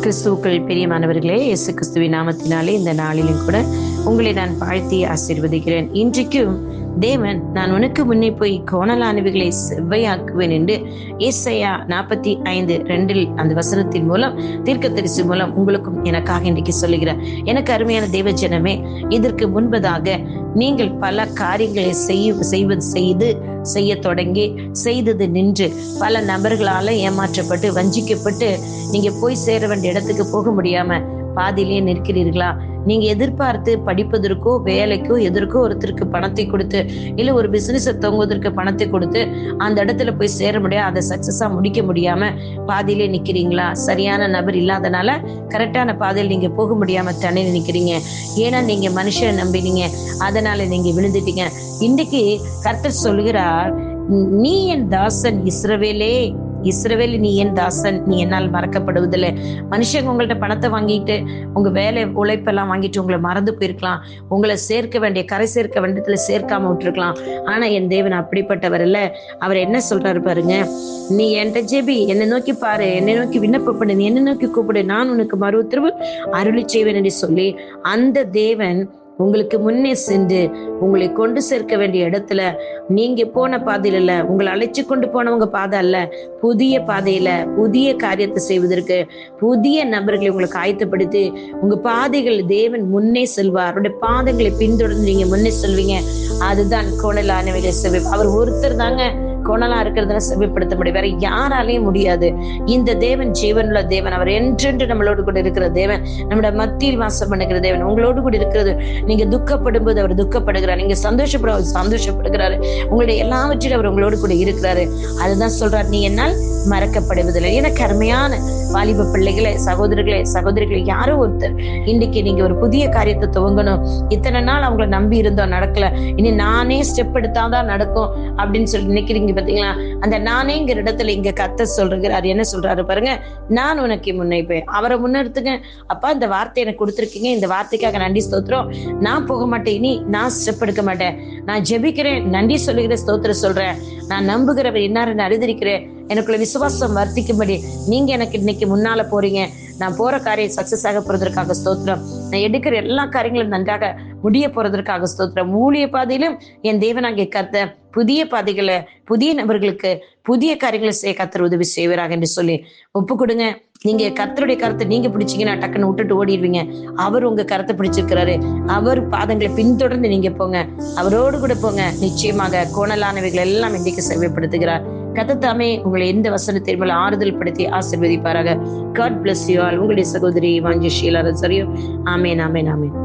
கிறிஸ்துவுக்கள் பெரியமானவர்களே இயேசு கிறிஸ்துவின் நாமத்தினாலே இந்த நாளிலும் கூட உங்களை நான் வாழ்த்தி ஆசீர்வதிக்கிறேன். இன்றைக்கும் தேவன் நான் உனக்கு முன்னே போய் கோணலானவைகளை செவ்வையாக்குவேன் என்று ஏசையா நாற்பத்தி ஐந்து ரெண்டில் அந்த வசனத்தின் மூலம் தீர்க்க தரிசி மூலம் உங்களுக்கும் எனக்காக இன்றைக்கு சொல்லுகிறார். எனக்கு அருமையான தேவ ஜனமே இதற்கு முன்பதாக நீங்கள் பல காரியங்களை செய்ய செய்வது செய்து செய்ய தொடங்கி செய்தது நின்று பல நபர்களால ஏமாற்றப்பட்டு வஞ்சிக்கப்பட்டு நீங்க போய் சேர வேண்டிய இடத்துக்கு போக முடியாம பாதியிலேயே நிற்கிறீர்களா? நீங்க எதிர்பார்த்து படிப்பதற்கோ வேலைக்கோ எதற்கோ ஒருத்தருக்கு பணத்தை கொடுத்து இல்ல ஒரு பிசினஸ் தொங்குவதற்கு பணத்தை கொடுத்து அந்த இடத்துல போய் சேர முடியாது அதை சக்சஸா முடிக்க முடியாம பாதியிலே நிக்கிறீங்களா? சரியான நபர் இல்லாதனால கரெக்டான பாதையில் நீங்க போக முடியாம தண்ணி நினைக்கிறீங்க. ஏன்னா நீங்க மனுஷனை நம்பினீங்க. அதனால நீங்க விழுந்துட்டீங்க. இன்னைக்கு கர்த்தர் சொல்கிறார் நீ என் தாசன் இஸ்ரவேலே. இஸ்ரவேல் நீ என் தாசன் நீ என்னால் மறக்கப்படுவதில்லை. மனுஷங்க உங்கள்ட்ட பணத்தை வாங்கிட்டு உங்க வேலை உழைப்பெல்லாம் வாங்கிட்டு உங்களை மறந்து போயிருக்கலாம். உங்களை சேர்க்க வேண்டிய கரை சேர்க்க வேண்டியதுல சேர்க்காம விட்டுருக்கலாம். ஆனா என் தேவன் அப்படிப்பட்டவர் இல்ல. அவர் என்ன சொல்றாரு பாருங்க நீ என்கிட்ட ஜெபி என்னை நோக்கி பாரு என்னை நோக்கி விண்ணப்பம் பண்ணு நீ என்னை நோக்கி கூப்பிடு நான் உனக்கு மறு உத்தரவு அருளி செய்வேன் என்று சொல்லி அந்த தேவன் உங்களுக்கு முன்னே சென்று உங்களை கொண்டு சேர்க்க வேண்டிய இடத்துல நீங்க போன பாதையில இல்ல உங்களை அழைச்சு கொண்டு போனவங்க பாதை அல்ல புதிய பாதையில புதிய காரியத்தை செய்வதற்கு புதிய நபர்களை உங்களுக்கு ஆயத்தப்படுத்தி உங்க பாதைகள் தேவன் முன்னே செல்வார். அவருடைய பாதைகளை பின்தொடர்ந்து நீங்க முன்னே செல்வீங்க. அதுதான் கோணலானவைகளை செவ்வி அவர் ஒருத்தர் தாங்க குணலா இருக்கிறதுல செவிப்படுத்த முடியும். வேற யாராலையும் முடியாது. இந்த தேவன் ஜீவனுள்ள தேவன். அவர் என்றென்று நம்மளோடு கூட இருக்கிற தேவன் நம்மளோட மத்தியில் வாசம் பண்ணுகிற தேவன் உங்களோடு கூட இருக்கிறது. நீங்க துக்கப்படும் போது அவர் துக்கப்படுகிறார். நீங்க சந்தோஷப்பட அவர் சந்தோஷப்படுகிறாரு. உங்களுடைய எல்லாவற்றிலும் அவர் உங்களோடு கூட இருக்கிறாரு. அதுதான் சொல்றாரு நீ என்னால் மறக்கப்படுவதில்லை. எனக்கு அருமையான வாலிப பிள்ளைகளே சகோதரர்களே சகோதரிகளே யாரோ ஒருத்தர் இன்னைக்கு நீங்க ஒரு புதிய காரியத்தை துவங்கணும். இத்தனை நாள் அவங்கள நம்பி இருந்தோம் நடக்கல. இனி நானே ஸ்டெப் எடுத்தாதான் நடக்கும் அப்படின்னு சொல்லி நினைக்கிறீங்க பாத்தீங்களா? அந்த நானேங்கிற இடத்துல இங்க கத்த சொல்றாரு என்ன சொல்றாரு பாருங்க? நான் உனக்கு முன்னைப்பேன் அவரை முன்னெடுத்துங்க அப்பா இந்த வார்த்தை எனக்கு கொடுத்துருக்கீங்க. இந்த வார்த்தைக்காக நன்றி ஸ்தோத்திரம். நான் போக மாட்டேன். இனி நான் ஸ்டெப் எடுக்க மாட்டேன். நான் ஜெபிக்கிறேன். நன்றி சொல்லுகிற ஸ்தோத்திரம் சொல்றேன். நான் நம்புகிறவர் இன்னாருன்னு அறிந்திருக்கிறேன். எனக்குள்ள விசுவாசம் வர்த்திக்கும்படி நீங்க எனக்கு இன்னைக்கு முன்னால போறீங்க. நான் போற காரியம் சக்சஸ் ஆக போறதற்காக ஸ்தோத்திரம். நான் எடுக்கிற எல்லா காரியங்களும் நன்றாக முடிய போறதற்காக ஸ்தோத்திரம். ஊழிய பாதையிலும் என் தேவனாகிய கத்த புதிய பாதைகளை புதிய நபர்களுக்கு புதிய காரியங்களை செய்ய கத்தர் உதவி செய்வராக என்று சொல்லி ஒப்பு கொடுங்க நீங்க கத்தருடைய கருத்தை நீங்க பிடிச்சீங்கன்னா டக்குன்னு விட்டுட்டு ஓடிடுவீங்க. அவர் உங்க கருத்தை பிடிச்சிருக்கிறாரு. அவர் பாதங்களை பின்தொடர்ந்து நீங்க போங்க. அவரோடு கூட போங்க. நிச்சயமாக கோணலானவைகள் எல்லாம் இன்றைக்கு கதத்தாமே உங்களை எந்த வசனத்தின் மேல ஆறுதல் படுத்தி ஆசிர்வதிப்பாராக. காட் பிளஸ் யூ ஆல் உங்களுடைய சகோதரி வாஞ்சி ஷீலா சரியும் ஆமேன் ஆமேன் ஆமேன்.